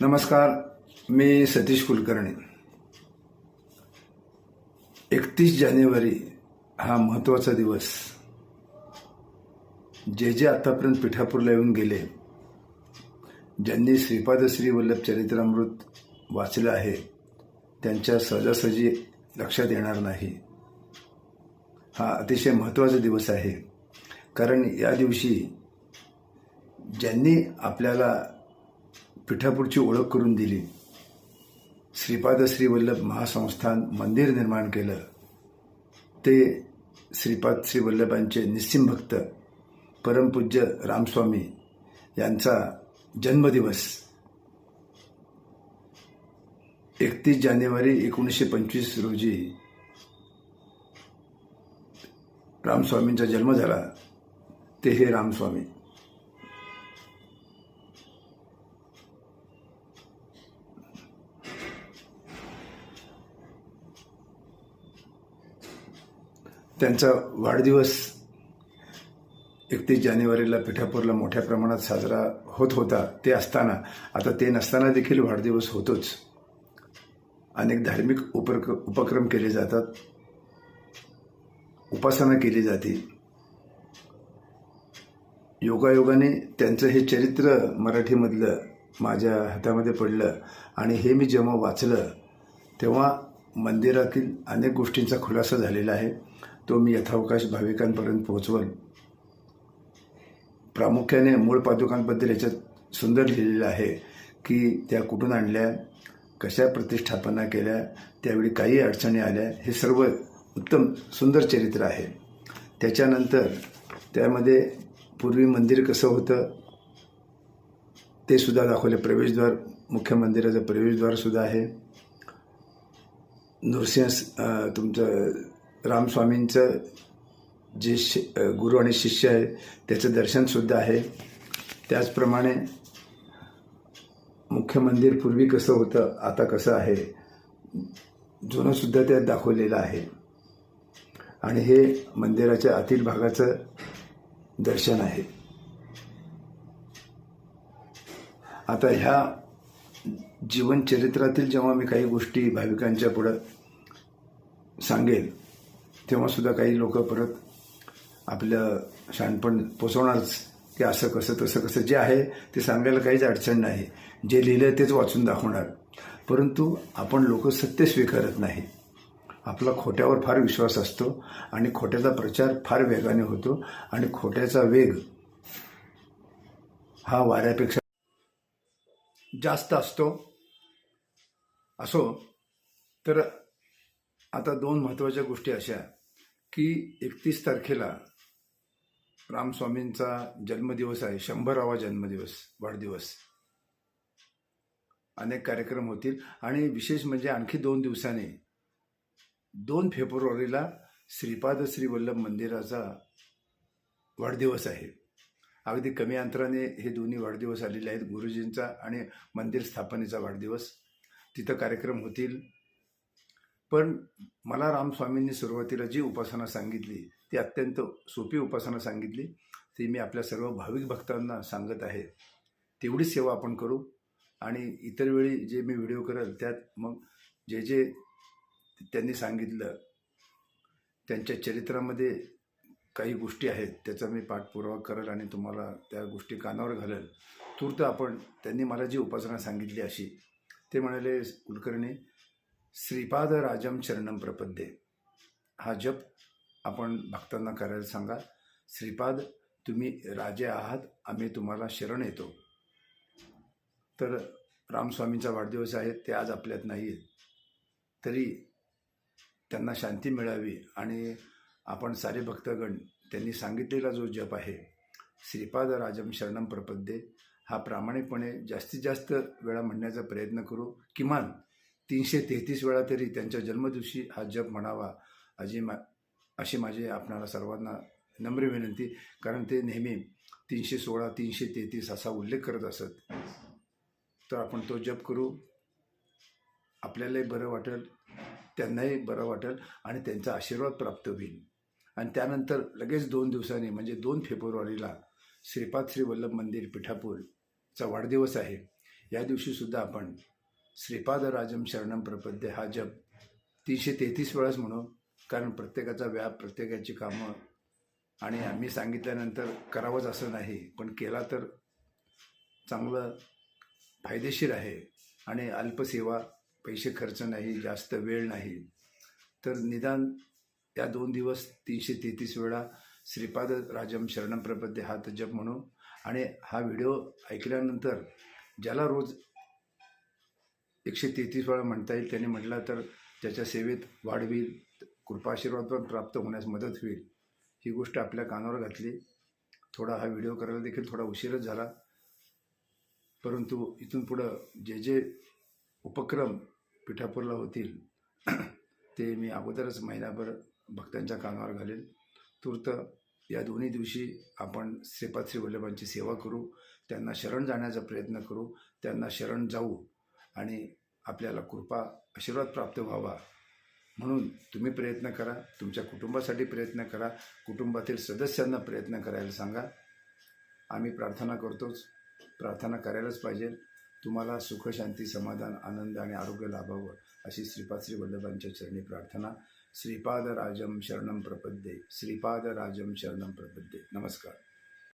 नमस्कार मी सतीश कुलकर्णी. एकतीस जानेवारी हा महत्त्वाचा दिवस. जे जे आतापर्यंत पिठापूरला येऊन गेले ज्यांनी श्रीपाद श्री वल्लभ चरित्रामृत वाचलं आहे त्यांच्या सहजासहजी लक्षात येणार नाही. हा अतिशय महत्त्वाचा दिवस आहे. कारण या दिवशी ज्यांनी आपल्याला पिठापूरची ओळख करून दिली. श्रीपाद श्रीवल्लभ महासंस्थान मंदिर निर्माण केलं. ते श्रीपाद श्रीवल्लभांचे निस्सिम भक्त परमपूज्य रामस्वामी यांचा जन्मदिवस. एकतीस जानेवारी एकोणीसशे पंचवीस रोजी रामस्वामींचा जन्म झाला. ते हे रामस्वामी. त्यांचा वाढदिवस एकतीस जानेवारीला पिठापूरला मोठ्या प्रमाणात साजरा होत होता ते असताना. आता ते नसताना देखील वाढदिवस होतोच. अनेक धार्मिक उपक उपक्रम केले जातात. उपासना केली जाते. योगायोगाने त्यांचं हे चरित्र मराठीमधलं माझ्या हातामध्ये पडलं आणि हे मी जेव्हा वाचलं तेव्हा मंदिरातील अनेक गोष्टींचा खुलासा झालेला आहे. तो मी यथावकाश भाविकांपर्यंत पोहोचवल. प्रामुख्याने मूळ पादुकांबद्दल याच्यात सुंदर लिहिलेलं आहे की त्या कुठून आणल्या कशा प्रतिष्ठापना केल्या त्यावेळी काही अडचणी आल्या हे सर्व उत्तम सुंदर चरित्र आहे. त्याच्यानंतर त्यामध्ये पूर्वी मंदिर कसं होतं ते सुद्धा दाखवले. प्रवेशद्वार मुख्य मंदिराचं प्रवेशद्वारसुद्धा आहे. नृसिंह तुमचं रामस्वामींचं जे शि गुरु आणि शिष्य आहे त्याचं दर्शनसुद्धा आहे. त्याचप्रमाणे मुख्य मंदिर पूर्वी कसं होतं आता कसं आहे जुनंसुद्धा त्यात दाखवलेलं आहे. आणि हे मंदिराच्या आतील भागाचं दर्शन आहे. आता ह्या जीवनचरित्रातील जेव्हा मी काही गोष्टी भाविकांच्या पुढं सांगेल तेव्हासुद्धा काही लोक परत आपलं शहाणपण पोचवणारच की असं कसं तसं कसं जे आहे ते सांगायला काहीच अडचण नाही. जे लिहिलं तेच वाचून दाखवणार. परंतु आपण लोक सत्य स्वीकारत नाही. आपला खोट्यावर फार विश्वास असतो आणि खोट्याचा प्रचार फार वेगाने होतो आणि खोट्याचा वेग हा वाऱ्यापेक्षा जास्त असतो. असो तर आता दोन महत्त्वाच्या गोष्टी अशा की एकतीस तारखेला रामस्वामींचा जन्मदिवस आहे शंभरावा जन्मदिवस वाढदिवस. अनेक कार्यक्रम होतील आणि विशेष म्हणजे आणखी दोन दिवसाने दोन फेब्रुवारीला श्रीपाद श्रीवल्लभ मंदिराचा वाढदिवस आहे. अगदी कमी अंतराने हे दोन्ही वाढदिवस आलेले आहेत. गुरुजींचा आणि मंदिर स्थापनेचा वाढदिवस. तिथं कार्यक्रम होतील. पण मला रामस्वामींनी सुरुवातीला जी उपासना सांगितली ती अत्यंत सोपी उपासना सांगितली ती मी आपल्या सर्व भाविक भक्तांना सांगत आहे. तेवढीच सेवा आपण करू आणि इतर वेळी जे मी व्हिडिओ करेल त्यात मग जे जे त्यांनी सांगितलं त्यांच्या चरित्रामध्ये काही गोष्टी आहेत त्याचा मी पाठपुरावा करेल आणि तुम्हाला त्या गोष्टी कानावर घालेल. तूर्त आपण त्यांनी मला जी उपासना सांगितली अशी ते म्हणाले कुलकर्णी श्रीपाद राजम शरणम प्रपद्ये. हा जप आपण भक्तांना करायला सांगा श्रीपाद तुम्ही राजे आहात आम्ही तुम्हाला शरण येतो. तर रामस्वामींचा वाढदिवस आहे ते आज आपल्यात नाही आहेत तरी त्यांना शांती मिळावी आणि आपण सारे भक्तगण त्यांनी सांगितलेला जो जप आहे श्रीपाद राजम शरणम प्रपद्ये हा प्रामाणिकपणे जास्तीत जास्त वेळा म्हणण्याचा प्रयत्न करू किमान तीनशे तेहतीस वेळा तरी त्यांच्या जन्मदिवशी हा जप म्हणावा अजी मा अशी माझी आपणाला सर्वांना नम्र विनंती. कारण ते नेहमी तीनशे सोळा तीनशे तेहतीस असा उल्लेख करत असत. तर आपण तो जप करू. आपल्यालाही बरं वाटेल त्यांनाही बरं वाटेल आणि त्यांचा आशीर्वाद प्राप्त होईल. आणि त्यानंतर लगेच दोन दिवसांनी म्हणजे दोन फेब्रुवारीला श्रीपाद श्री वल्लभ मंदिर पिठापूरचा वाढदिवस आहे. या दिवशीसुद्धा आपण श्रीपाद राजम शरणम प्रपद्य. हा जप तीनशे तेहतीस वेळाच म्हणू कारण प्रत्येकाचा व्याप प्रत्येकाची कामं. आणि आम्ही सांगितल्यानंतर करावंच असं नाही पण केला तर चांगलं फायदेशीर आहे. आणि अल्पसेवा पैसे खर्च नाही जास्त वेळ नाही. तर निदान या दोन दिवस तीनशे तेहतीस वेळा श्रीपाद राजम शरणम प्रपद्य हा जप म्हणू आणि हा व्हिडिओ ऐकल्यानंतर ज्याला रोज एकशे तेहतीस वेळा म्हणता येईल. त्याने म्हटलं तर त्याच्या सेवेत वाढ होईल कृपाशीर्वाद पण प्राप्त होण्यास मदत होईल. ही गोष्ट आपल्या कानावर घातली. थोडा हा व्हिडिओ करायला देखील थोडा उशीरच झाला. परंतु इथून पुढं जे जे उपक्रम पिठापूरला होतील ते मी अगोदरच महिनाभर भक्तांच्या कानावर घालेल. तूर्त या दोन्ही दिवशी आपण श्रीपाद श्री वल्लभांची सेवा करू. त्यांना शरण जाण्याचा प्रयत्न करू. त्यांना शरण जाऊ. आणि आपल्याला कृपा आशीर्वाद प्राप्त व्हावा. म्हणून तुम्ही प्रयत्न करा तुमच्या कुटुंबासाठी प्रयत्न करा कुटुंबातील सदस्यांना प्रयत्न करायला सांगा. आम्ही प्रार्थना करतोच. प्रार्थना करायलाच पाहिजे. तुम्हाला सुख शांती समाधान आनंद आणि आरोग्य लाभावं अशी श्रीपाद श्री वल्लभांच्या चरणी प्रार्थना. श्रीपाद राजम शरणम प्रपद्ये. श्रीपाद राजम शरणम प्रपद्ये. नमस्कार.